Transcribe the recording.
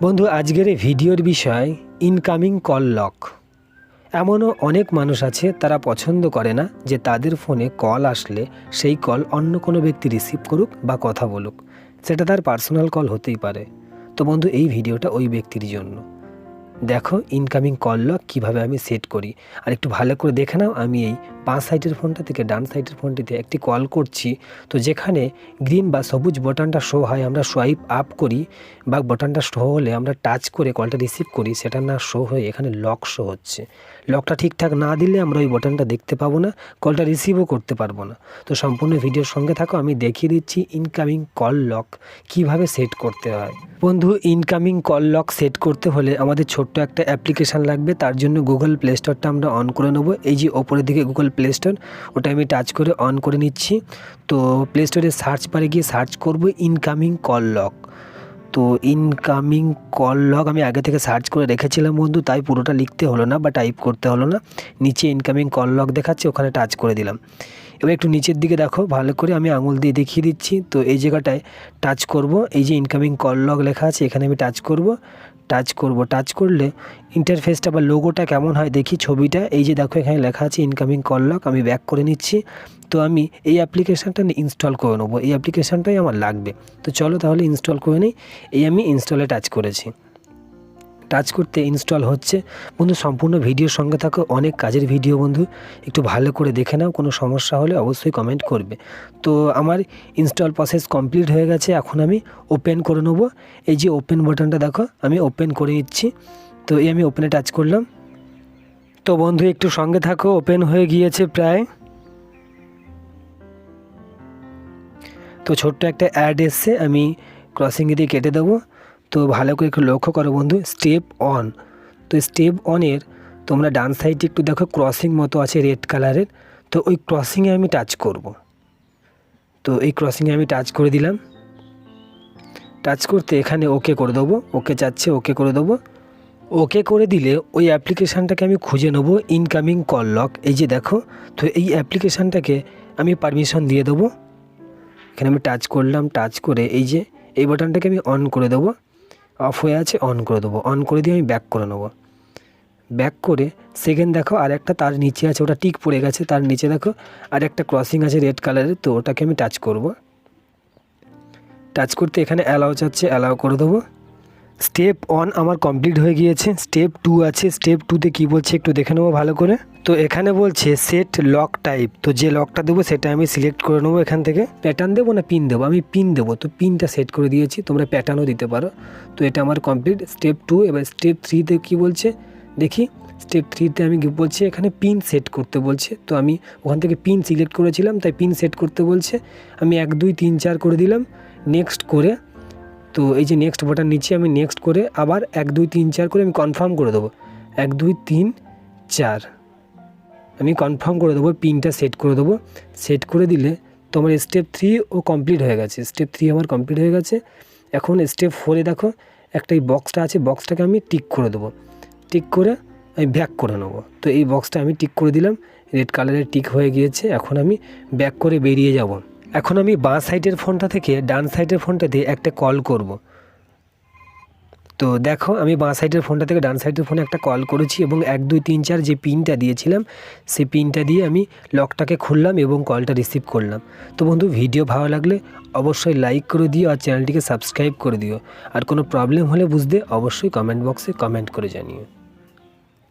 বন্ধু, আজকের এই ভিডিওর বিষয় ইনকামিং কল লক এমনও অনেক মানুষ আছে, তারা পছন্দ করে না যে তাদের ফোনে কল আসলে সেই কল অন্য কোনো ব্যক্তি রিসিভ করুক বা কথা বলুক। সেটা তার পার্সোনাল কল হতেই পারে। তো বন্ধু, এই ভিডিওটা ওই ব্যক্তির জন্য। দেখো ইনকামিং কল লক কীভাবে আমি সেট করি। আর একটু ভালো করে দেখে নাও, আমি এই পাঁচ সাইডের ফোনটা থেকে ডান সাইডের ফোনটিতে একটি কল করছি। তো যেখানে গ্রিন বা সবুজ বাটনটা শো হয়, আমরা সোয়াইপ আপ করি বা বাটনটা শো হলে আমরা টাচ করে কলটা রিসিভ করি, সেটা না শো হয়ে এখানে লক শো হচ্ছে। লকটা ঠিকঠাক না দিলে আমরা ওই বটনটা দেখতে পাবো না কলটা রিসিভও করতে পারব না। তো সম্পূর্ণ ভিডিওর সঙ্গে থাকো, আমি দেখিয়ে দিচ্ছি ইনকামিং কল লক কীভাবে সেট করতে হয়। বন্ধু ইনকামিং কল লক সেট করতে হলে আমাদের ছোট্ট একটা অ্যাপ্লিকেশান লাগবে, তার জন্য গুগল প্লে স্টোরটা আমরা অন করে নেব। এই যে ওপরের দিকে গুগল প্লে স্টোর ওটা আমি টাচ করে অন করে নিচ্ছি। তো প্লে স্টোরে সার্চ বারে গিয়ে সার্চ করব ইনকামিং কল লক তো ইনকামিং কল লগ আমি আগে থেকে সার্চ করে রেখেছিলাম বন্ধু, তাই পুরোটা লিখতে হলো না বা টাইপ করতে হলো না। নিচে ইনকামিং কল লগ দেখাচ্ছে, ওখানে টাচ করে দিলাম। এবার একটু নিচের দিকে দেখো, ভালো করে আমি আঙুল দিয়ে দেখিয়ে দিচ্ছি। তো এই জায়গাটায় টাচ করব, এই যে ইনকামিং কল লগ লেখা আছে, এখানে আমি টাচ করব। টাচ করব। টাচ করলে ইন্টারফেসটা বা লোগোটা কেমন হয় দেখি ছবিটা। এই যে দেখো এখানে লেখা আছে ইনকামিং কল লক আমি ব্যাক করে নিচ্ছি। তো আমি এই অ্যাপ্লিকেশানটা ইনস্টল করে নেব। এই অ্যাপ্লিকেশানটাই আমার লাগবে। তো চলো তাহলে ইনস্টল করে নিই। এই আমি ইনস্টলে টাচ করেছি। টাচ করতে ইনস্টল হচ্ছে। বন্ধু, সম্পূর্ণ ভিডিওর সঙ্গে থাকো, অনেক কাজের ভিডিও বন্ধু। একটু ভালো করে দেখে নাও, কোনো সমস্যা হলে অবশ্যই কমেন্ট করবে। তো আমার ইনস্টল প্রসেস কমপ্লিট হয়ে গেছে, এখন আমি ওপেন করে নেব। এই যে ওপেন বাটনটা দেখো, আমি ওপেন করে নিচ্ছি। তো এই আমি ওপেনে টাচ করলাম। তো বন্ধু, একটু সঙ্গে থাকো ওপেন হয়ে গিয়েছে প্রায়। তো ছোট্ট একটা অ্যাড এসছে, আমি ক্রসিংয়ে দিয়ে কেটে দেবো। তো ভালো করে একটু লক্ষ্য করো বন্ধু স্টেপ অন তো স্টেপ অনের তোমরা ডান সাইডে একটু দেখো ক্রসিং মতো আছে রেড কালারের তো ওই ক্রসিংয়ে আমি টাচ করব। তো এই ক্রসিংয়ে আমি টাচ করে দিলাম। টাচ করতে এখানে ওকে করে দেবো ওকে চাচ্ছে ওকে করে দেবো। ওকে করে দিলে ওই অ্যাপ্লিকেশানটাকে আমি খুঁজে নেব ইনকামিং কল লক এই যে দেখো, তো এই অ্যাপ্লিকেশানটাকে আমি পারমিশন দিয়ে দেবো। এখানে আমি টাচ করলাম টাচ করে এই যে, এই বাটনটাকে আমি অন করে দেবো। অফ হয়ে আছে অন করে দেবো। অন করে দিয়ে আমি ব্যাক করে নেব। ব্যাক করে সেকেন্ড দেখো, আর একটা তার নিচে আছে, ওটা টিক পড়ে গেছে, তার নিচে দেখো, আর একটা ক্রসিং আছে রেড কালারের তো ওটাকে আমি টাচ করব। টাচ করতে এখানে অ্যালাউ চাচ্ছে অ্যালাউ করে দেবো। স্টেপ ওয়ান আমার কমপ্লিট হয়ে গিয়েছে। স্টেপ টু আছে। স্টেপ টুতে কী বলছে একটু দেখে নেব ভালো করে। তো এখানে বলছে সেট লক টাইপ তো যে লকটা দেবো সেটা আমি সিলেক্ট করে নেব এখান থেকে। প্যাটার্ন দেবো না পিন দেবো? আমি পিন দেবো। তো পিনটা সেট করে দিয়েছি। তোমরা প্যাটার্নও দিতে পারো। তো এটা আমার কমপ্লিট স্টেপ টু এবার স্টেপ থ্রিতে কী বলছে? দেখি। স্টেপ থ্রিতে আমি বলছি এখানে পিন সেট করতে বলছে। তো আমি ওখান থেকে পিন সিলেক্ট করেছিলাম। তাই পিন সেট করতে বলছে। আমি এক, দুই, তিন, চার করে দিলাম। নেক্সট করে তো এই যে নেক্সট বাটন নিচে আমি নেক্সট করে আবার এক, দুই, তিন, চার করে আমি কনফার্ম করে দেবো। এক, দুই, তিন, চার। আমি কনফার্ম করে দেবো পিনটা সেট করে দেবো। সেট করে দিলে তোমার স্টেপ থ্রি ও কমপ্লিট হয়ে গেছে। স্টেপ থ্রি আমার কমপ্লিট হয়ে গেছে। এখন স্টেপ ফোরে দেখো, একটা এই বক্সটা আছে বক্সটাকে আমি টিক করে দেবো। টিক করে আমি ব্যাক করে নেব। তো এই বক্সটা আমি টিক করে দিলাম। রেড কালারের টিক হয়ে গিয়েছে। এখন আমি ব্যাক করে বেরিয়ে যাব। এখন আমি বাঁ সাইডের ফোনটা থেকে ডান সাইডের ফোনটা দিয়ে একটা কল করব। তো দেখো, আমি বাঁ সাইডের ফোনটা থেকে ডান সাইডের ফোনে একটা কল করেছি এবং এক, দুই, তিন, চার যে পিনটা দিয়েছিলাম, সেই পিনটা দিয়ে আমি লকটাকে খুললাম এবং কলটা রিসিভ করলাম। তো বন্ধু, ভিডিও ভালো লাগলে অবশ্যই লাইক করে দিও আর চ্যানেলটিকে সাবস্ক্রাইব করে দিও। আর কোনো প্রবলেম হলে বুঝতে অবশ্যই কমেন্ট বক্সে কমেন্ট করে জানিও।